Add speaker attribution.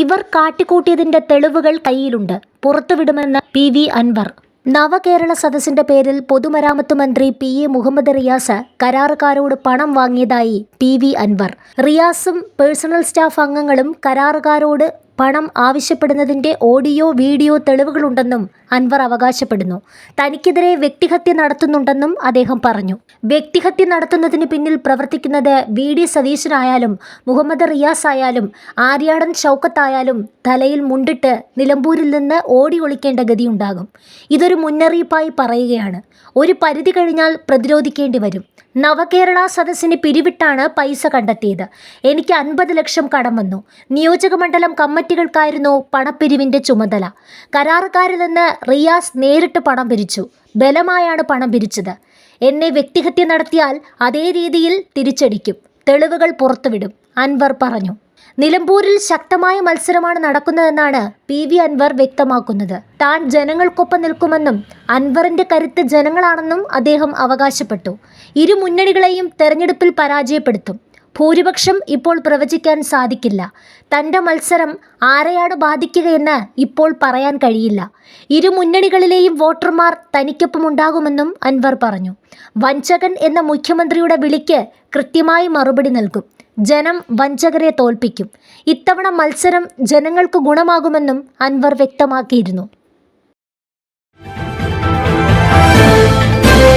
Speaker 1: ഇവർ കാട്ടിക്കൂട്ടിയതിന്റെ തെളിവുകൾ കയ്യിലുണ്ട്. പുറത്തുവിടുമെന്ന് പി വി അൻവർ. നവകേരള സദസ്സിന്റെ പേരിൽ പൊതുമരാമത്ത് മന്ത്രി പി എ മുഹമ്മദ് റിയാസ് കരാറുകാരോട് പണം വാങ്ങിയതായി പി വി അൻവർ. റിയാസും പേഴ്സണൽ സ്റ്റാഫ് അംഗങ്ങളും കരാറുകാരോട് പണം ആവശ്യപ്പെടുന്നതിന്റെ ഓഡിയോ വീഡിയോ തെളിവുകളുണ്ടെന്നും അൻവർ അവകാശപ്പെടുന്നു. തനിക്കെതിരെ വ്യക്തിഹത്യ നടത്തുന്നുണ്ടെന്നും അദ്ദേഹം പറഞ്ഞു. വ്യക്തിഹത്യ നടത്തുന്നതിന് പിന്നിൽ പ്രവർത്തിക്കുന്നത് വി. ഡി. സതീശനായാലും മുഹമ്മദ് റിയാസ് ആയാലും ആര്യാടൻ ഷൗക്കത്തായാലും തലയിൽ മുണ്ടിട്ട് നിലമ്പൂരിൽ നിന്ന് ഓടി ഒളിക്കേണ്ട ഗതിയുണ്ടാകും. ഇതൊരു മുന്നറിയിപ്പായി പറയുകയാണ്. ഒരു പരിധി കഴിഞ്ഞാൽ പ്രതിരോധിക്കേണ്ടി വരും. നവകേരള സദസ്സിന് പിരിവിട്ടാണ് പൈസ കണ്ടെത്തിയത്. എനിക്ക് അൻപത് ലക്ഷം കടം വന്നു. നിയോജകമണ്ഡലം കമ്മിറ്റികൾക്കായിരുന്നു പണപ്പിരിവിന്റെ ചുമതല. കരാറുകാരിൽ നിന്ന് റിയാസ് നേരിട്ട് പണം പിരിച്ചു. ബലമായാണ് പണം പിരിച്ചത്. എന്നെ വ്യക്തിഹത്യ നടത്തിയാൽ അതേ രീതിയിൽ തിരിച്ചടിക്കും. തെളിവുകൾ പുറത്തുവിടും അൻവർ പറഞ്ഞു. നിലമ്പൂരിൽ ശക്തമായ മത്സരമാണ് നടക്കുന്നതെന്നാണ് പി വി അൻവർ വ്യക്തമാക്കുന്നത്. താൻ ജനങ്ങൾക്കൊപ്പം നിൽക്കുമെന്നും അൻവറിന്റെ കരുത്ത് ജനങ്ങളാണെന്നും അദ്ദേഹം അവകാശപ്പെട്ടു. ഇരു മുന്നണികളെയും തെരഞ്ഞെടുപ്പിൽ പരാജയപ്പെടുത്തും. ഭൂരിപക്ഷം ഇപ്പോൾ പ്രവചിക്കാൻ സാധിക്കില്ല. തന്റെ മത്സരം ആരെയാണ് ബാധിക്കുകയെന്ന് ഇപ്പോൾ പറയാൻ കഴിയില്ല. ഇരു മുന്നണികളിലെയും വോട്ടർമാർ തനിക്കൊപ്പം ഉണ്ടാകുമെന്നും അൻവർ പറഞ്ഞു. വഞ്ചകൻ എന്ന മുഖ്യമന്ത്രിയുടെ വിളിക്ക് കൃത്യമായി മറുപടി നൽകും. ജനം വഞ്ചകരെ തോൽപ്പിക്കും. ഇത്തവണ മത്സരം ജനങ്ങൾക്ക് ഗുണമാകുമെന്നും അൻവർ വ്യക്തമാക്കിയിരുന്നു.